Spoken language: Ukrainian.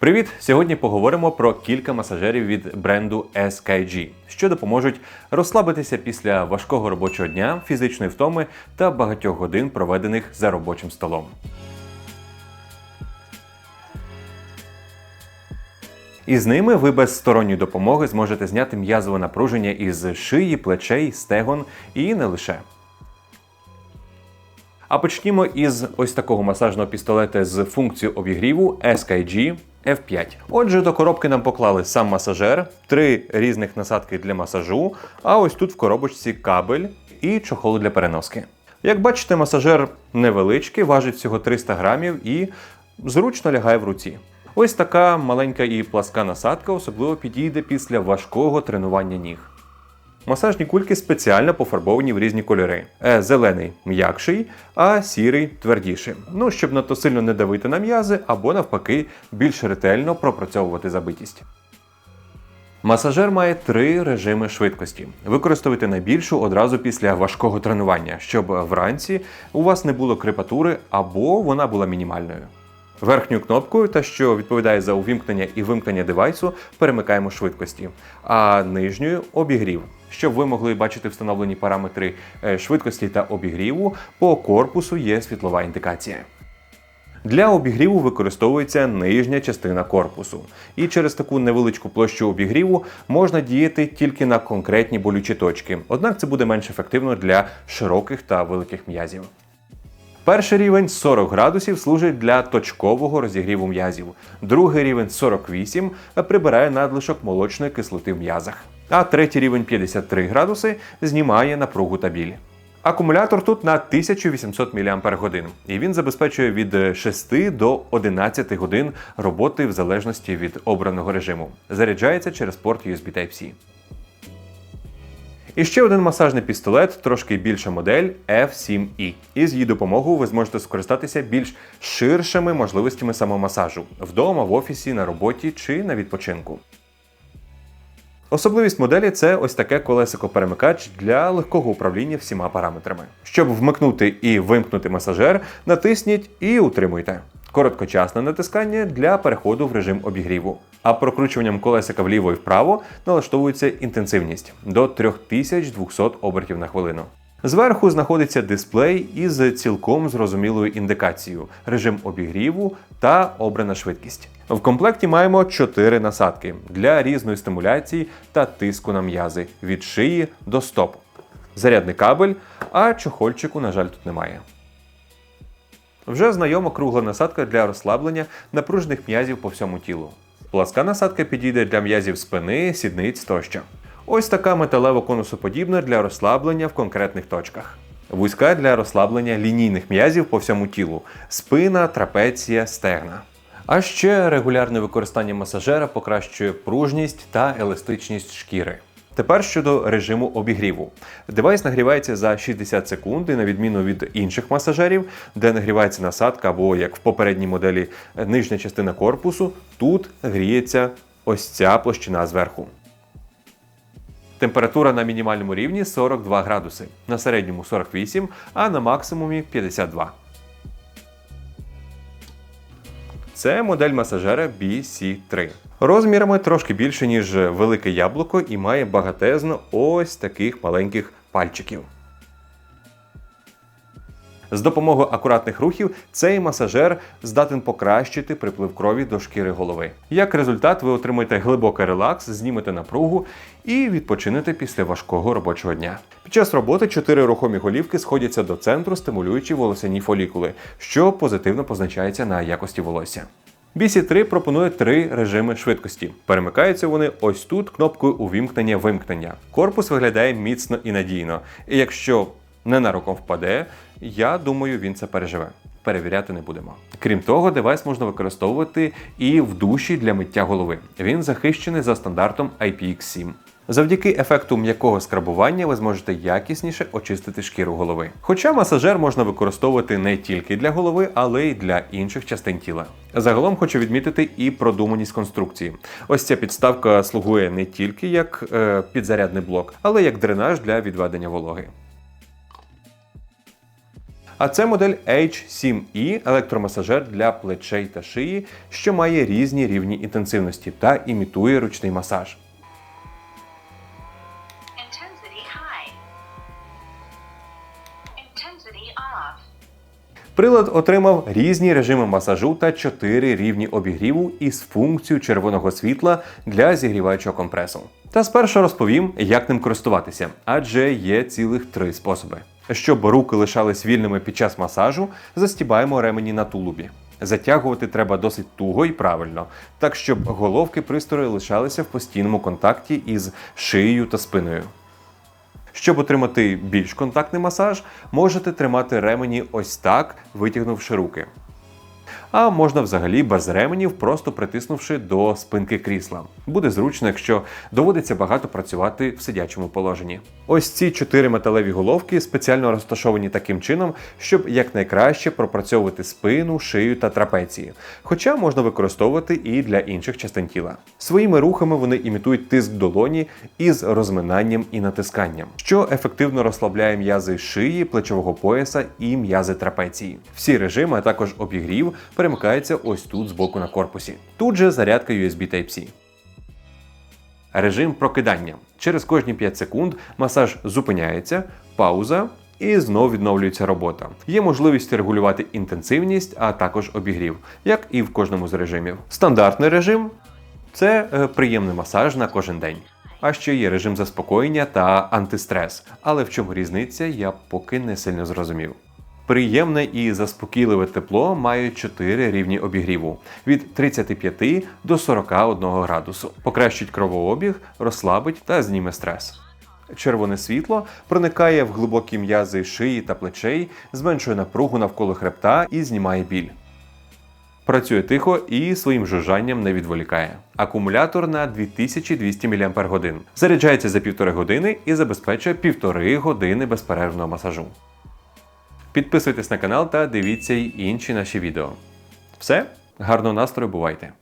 Привіт! Сьогодні поговоримо про кілька масажерів від бренду SKG, що допоможуть розслабитися після важкого робочого дня, фізичної втоми та багатьох годин, проведених за робочим столом. Із ними ви без сторонньої допомоги зможете зняти м'язове напруження із шиї, плечей, стегон і не лише. А почнімо із ось такого масажного пістолета з функцією обігріву SKG F5. Отже, до коробки нам поклали сам масажер, три різних насадки для масажу, а ось тут в коробочці кабель і чохол для переноски. Як бачите, масажер невеличкий, важить всього 300 грамів і зручно лягає в руці. Ось така маленька і пласка насадка особливо підійде після важкого тренування ніг. Масажні кульки спеціально пофарбовані в різні кольори. Е, Зелений м'якший, а сірий твердіший. Ну, щоб надто сильно не давити на м'язи, або навпаки більш ретельно пропрацьовувати забитість. Масажер має три режими швидкості. Використовуйте найбільшу одразу після важкого тренування, щоб вранці у вас не було крепатури або вона була мінімальною. Верхньою кнопкою, та що відповідає за увімкнення і вимкнення девайсу, перемикаємо швидкості, а нижньою обігрів. Щоб ви могли бачити встановлені параметри е, швидкості та обігріву, по корпусу є світлова індикація. Для обігріву використовується нижня частина корпусу, і через таку невеличку площу обігріву можна діяти тільки на конкретні болючі точки, однак це буде менш ефективно для широких та великих м'язів. Перший рівень 40 градусів служить для точкового розігріву м'язів. Другий рівень 48 прибирає надлишок молочної кислоти в м'язах. А третій рівень 53 градуси знімає напругу та біль. Акумулятор тут на 1800 мАч, і він забезпечує від 6 до 11 годин роботи в залежності від обраного режиму. Заряджається через порт USB Type-C. І ще один масажний пістолет, трошки більша модель F7E. І з її допомогою ви зможете скористатися більш ширшими можливостями самомасажу вдома, в офісі, на роботі чи на відпочинку. Особливість моделі це ось таке колесико-перемикач для легкого управління всіма параметрами. Щоб вмикнути і вимкнути масажер, натисніть і утримуйте. Короткочасне натискання для переходу в режим обігріву. А прокручуванням колесика вліво і вправо налаштовується інтенсивність до 3200 обертів на хвилину. Зверху знаходиться дисплей із цілком зрозумілою індикацією, режим обігріву та обрана швидкість. В комплекті маємо 4 насадки для різної стимуляції та тиску на м'язи від шиї до стоп. Зарядний кабель, а чохольчику, на жаль, тут немає. Вже знайома кругла насадка для розслаблення напружених м'язів по всьому тілу. Пласка насадка підійде для м'язів спини, сідниць тощо. Ось така металево конусоподібна для розслаблення в конкретних точках. Вузька для розслаблення лінійних м'язів по всьому тілу, спина, трапеція, стегна. А ще регулярне використання масажера покращує пружність та еластичність шкіри. Тепер щодо режиму обігріву. Девайс нагрівається за 60 секунд, і на відміну від інших масажерів, де нагрівається насадка або як в попередній моделі нижня частина корпусу, тут гріється ось ця площина зверху. Температура на мінімальному рівні 42 градуси, на середньому 48, а на максимумі 52. Це модель масажера BC3. Розмірами трошки більше, ніж велике яблуко, і має багатезно ось таких маленьких пальчиків. З допомогою акуратних рухів цей масажер здатен покращити приплив крові до шкіри голови. Як результат, ви отримаєте глибокий релакс, знімете напругу і відпочинете після важкого робочого дня. Під час роботи чотири рухомі голівки сходяться до центру, стимулюючи волосяні фолікули, що позитивно позначається на якості волосся. BC3 пропонує три режими швидкості. Перемикаються вони ось тут кнопкою увімкнення-вимкнення. Корпус виглядає міцно і надійно. І якщо ненароком впаде, я думаю, він це переживе. Перевіряти не будемо. Крім того, девайс можна використовувати і в душі для миття голови. Він захищений за стандартом IPX7. Завдяки ефекту м'якого скрабування ви зможете якісніше очистити шкіру голови. Хоча масажер можна використовувати не тільки для голови, але й для інших частин тіла. Загалом хочу відмітити і продуманість конструкції. Ось ця підставка слугує не тільки як е, підзарядний блок, але як дренаж для відведення вологи. А це модель H7E електромасажер для плечей та шиї, що має різні рівні інтенсивності та імітує ручний масаж. Прилад отримав різні режими масажу та 4 рівні обігріву із функцією червоного світла для зігріваючого компресу. Та спершу розповім, як ним користуватися, адже є цілих три способи. Щоб руки лишались вільними під час масажу, застібаємо ремені на тулубі. Затягувати треба досить туго і правильно, так щоб головки пристрою лишалися в постійному контакті із шиєю та спиною. Щоб отримати більш контактний масаж, можете тримати ремені ось так, витягнувши руки. А можна взагалі без ременів, просто притиснувши до спинки крісла. Буде зручно, якщо доводиться багато працювати в сидячому положенні. Ось ці чотири металеві головки спеціально розташовані таким чином, щоб якнайкраще пропрацьовувати спину, шию та трапеції. Хоча можна використовувати і для інших частин тіла. Своїми рухами вони імітують тиск долоні із розминанням і натисканням, що ефективно розслабляє м'язи шиї, плечового пояса і м'язи трапеції. Всі режими, а також обігрів перемикаються ось тут збоку на корпусі. Тут же зарядка USB Type-C. Режим прокидання. Через кожні 5 секунд масаж зупиняється, пауза. І знов відновлюється робота. Є можливість регулювати інтенсивність, а також обігрів, як і в кожному з режимів. Стандартний режим це е, приємний масаж на кожен день. А ще є режим заспокоєння та антистрес. Але в чому різниця, я поки не сильно зрозумів. Приємне і заспокійливе тепло мають 4 рівні обігріву від 35 до 41 градусу. Покращить кровообіг, розслабить та зніме стрес. Червоне світло проникає в глибокі м'язи шиї та плечей, зменшує напругу навколо хребта і знімає біль. Працює тихо і своїм жужжанням не відволікає. Акумулятор на 2200 мАч. Заряджається за півтори години і забезпечує півтори години безперервного масажу. Підписуйтесь на канал та дивіться й інші наші відео. Все, гарного настрою, бувайте!